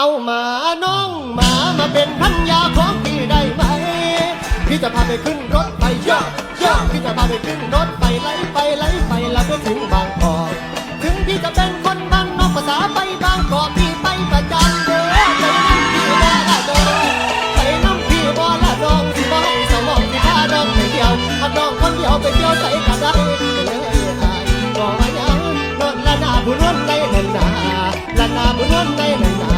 เอาหมาน้องหมามาเป็นพันยาของพี่ได้ไหม พี่จะพาไปขึ้นรถไฟเยอะเยอะพี่จะพาไปขึ้นรถไฟไล่ไปไล่ไปแล้วก็ถึงบางกอกถึงพี่จะเป็นคนบ้างนอกภาษาไปบางกอกพี่ไปประจำเด้อไปนั่งพี่บ่ละเด้อไปนั่งพี่บ่ละน้องสิบ่ให้สมองสิพาน้องไปเที่ยวถ้าน้องคนเดียวไปเที่ยวใส่กระได้เลยอายบ่ยังนอนละนาผู้นวลในนันนาละนาผู้นวลในนันน